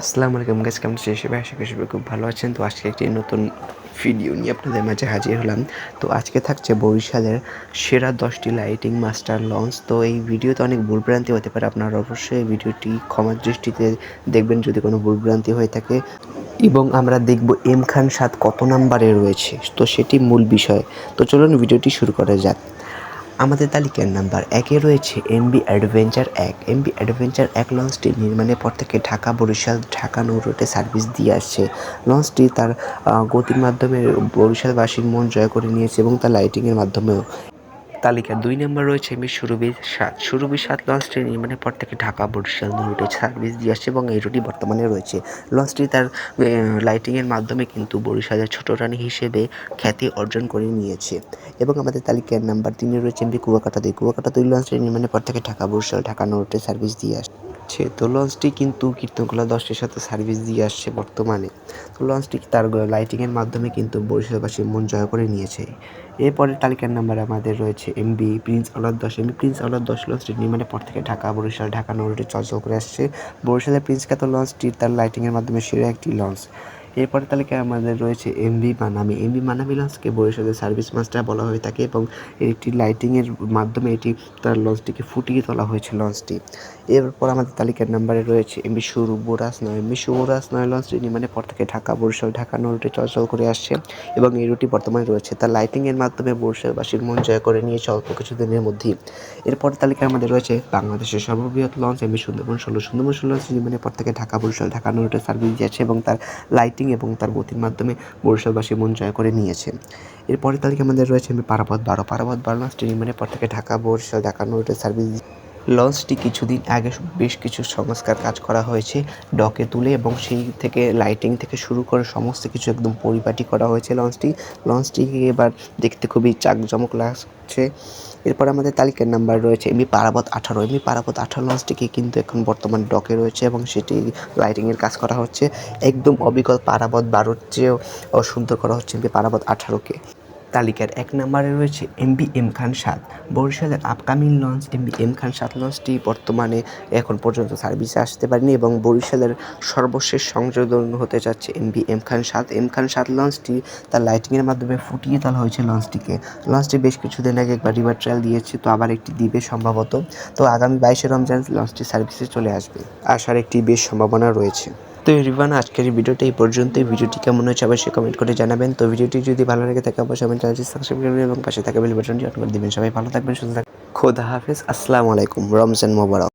আসসালামু আলাইকুম গাইস কেমন আছেন? সবাই আশা করি সবাই খুব ভালো আছেন। তো আজকে একটি নতুন ভিডিও নিয়ে আপনাদের মাঝে হাজির হলাম। তো আজকে থাকছে বরিশালের সেরা দশটি লাইটিং মাস্টার লঞ্চ তো এই ভিডিওতে অনেক ভুলভ্রান্তি হতে পারে। আপনারা অবশ্যই ভিডিওটি ক্ষমার দৃষ্টিতে দেখবেন যদি কোনো ভুলভ্রান্তি হয়ে থাকে। এবং আমরা দেখব এম খান সাত কত নাম্বারে রয়েছে। তো সেটি মূল বিষয়। তো চলুন ভিডিওটি শুরু করা যাক। আমাদের তালিকার নাম্বার একে রয়েছে এমবি অ্যাডভেঞ্চার এক। এমবি অ্যাডভেঞ্চার এক লঞ্চটি নির্মাণের পর থেকে ঢাকা, বরিশাল, ঢাকা নৌ রুটে সার্ভিস দিয়ে আসছে। লঞ্চটি তার গতির মাধ্যমে বরিশালবাসীর মন জয় করে নিয়েছে এবং তার লাইটিংয়ের মাধ্যমেও। তালিকার দুই নম্বর রয়েছে এমবি সুরভির সাত। সুরুবি সাত লঞ্চটি নির্মাণের পর থেকে ঢাকা, বরিশাল রুটে সার্ভিস দিয়ে আসছে এবং এই রুটি বর্তমানে রয়েছে। লঞ্চটি তার লাইটিংয়ের মাধ্যমে কিন্তু বরিশালের ছোট রানী হিসেবে খ্যাতি অর্জন করে নিয়েছে। এবং আমাদের তালিকার নাম্বার তিনে রয়েছে এমবি কুয়াকাটা দুই কুয়াকাটা দুই লঞ্চটি নির্মাণের পর থেকে ঢাকা, বরিশাল, ঢাকা রুটে সার্ভিস দিয়ে আসছে। তো লঞ্চটি কিন্তু কীর্তনখোলা দশটির সাথে সার্ভিস দিয়ে আসছে বর্তমানে। তো লঞ্চটি তার লাইটিংয়ের মাধ্যমে কিন্তু বরিশালবাসী মন জয় করে নিয়েছে। এরপরের তালিকার নাম্বার আমাদের রয়েছে এমবি প্রিন্স অলার দশ। এমবি প্রিন্স অলার দশ লঞ্চটি নির্মাণের পর থেকে ঢাকা, বরিশাল, ঢাকা নৌরুটে চলাচল করে আসছে। বরিশালের প্রিন্স খ্যাত লঞ্চটি তার লাইটিংয়ের মাধ্যমে সেরা একটি লঞ্চ এরপরের তালিকায় আমাদের রয়েছে এমবি মানামি এমবি মানামি লঞ্চকে বরিশালের সার্ভিস মাস্টার বলা হয়ে থাকে এবং একটি লাইটিংয়ের মাধ্যমে এটি তার লঞ্চটিকে ফুটিয়ে তোলা হয়েছে লঞ্চটি এরপর আমাদের তালিকার নাম্বারে রয়েছে এমবি শুভরাজ নয় এমবি শুভরাজ নয় লঞ্চটি নির্মাণের পর থেকে ঢাকা, বরিশাল, ঢাকা নৌরুটে চলাচল করে আসছে এবং এই রুটি বর্তমানে রয়েছে। তার লাইটিংয়ের মাধ্যমে বরিশালবাসীর মন জয় করে নিয়েছে অল্প কিছুদিনের মধ্যেই। এরপর তালিকায় আমাদের রয়েছে বাংলাদেশের সর্ববৃহৎ লঞ্চ এমবি সুন্দরবন ষোলো সুন্দরবন ষোলো লঞ্চ নির্মাণের পর থেকে ঢাকা, বরিশাল, ঢাকা নৌরুটে সার্ভিস দিয়েছে এবং তার লাইটিং এবং তার গতির মাধ্যমে বরিশালবাসী মন জয় করে নিয়েছে। এরপরের তালিকা আমাদের রয়েছে পারাপথ বারো। পারাপথ বারো স্টেডিয়ামের পর থেকে ঢাকা, বরিশাল, ঢাকা নোটের সার্ভিস লঞ্চটি কিছুদিন আগে বেশ কিছু সংস্কার কাজ করা হয়েছে, ডকে তুলে এবং সেই থেকে লাইটিং থেকে শুরু করে সমস্ত কিছু একদম পরিপাটি করা হয়েছে লঞ্চটি। লঞ্চটিকে এবার দেখতে খুবই চাকজমক লাগছে। এরপর আমাদের তালিকার নাম্বার রয়েছে এমনি পারাবত আঠারো। এমনি পারাবত আঠারো লঞ্চটিকে কিন্তু এখন বর্তমান ডকে রয়েছে এবং সেটি লাইটিংয়ের কাজ করা হচ্ছে। একদম অবিকল পারাবত বারোর চেয়েও সুন্দর করা হচ্ছে এমনি পারাবত আঠারোকে। তালিকার এক নম্বরে রয়েছে এমবি এম খান সাত। বরিশালের upcoming launch MV M Khan সাত লঞ্চটি বর্তমানে এখন পর্যন্ত সার্ভিসে আসতে পারেনি এবং বরিশালের সর্বশেষ সংযোজন হতে যাচ্ছে এমবি এম খান সাত। এম খান সাত লঞ্চটি তার লাইটিংয়ের মাধ্যমে ফুটিয়ে তোলা হয়েছে লঞ্চটিকে লঞ্চটি বেশ কিছুদিন আগে একবার রিভার ট্রায়াল দিয়েছে, তো আবার একটি দিবে সম্ভবত। তো আগামী বাইশে রমজান লঞ্চটি সার্ভিসে চলে আসবে। আসার একটি বেশ সম্ভাবনা রয়েছে। তো রিভান আজকের এই ভিডিওটা এই পর্যন্তই। ভিডিওটি কেমন হয়েছে অবশ্যই কমেন্ট করে জানাবেন। তো ভিডিওটি যদি ভালো লাগে থাকে, অবশ্যই আমি চ্যানেলটি সাবস্ক্রাইব করবেন এবং পাশে থাকা বেল বাটনটি অন করে দিবেন। সবাই ভালো থাকবেন, সুস্থ থাকবেন। খোদা হাফেজ। আসসালামু আলাইকুম। রমজান মোবারক।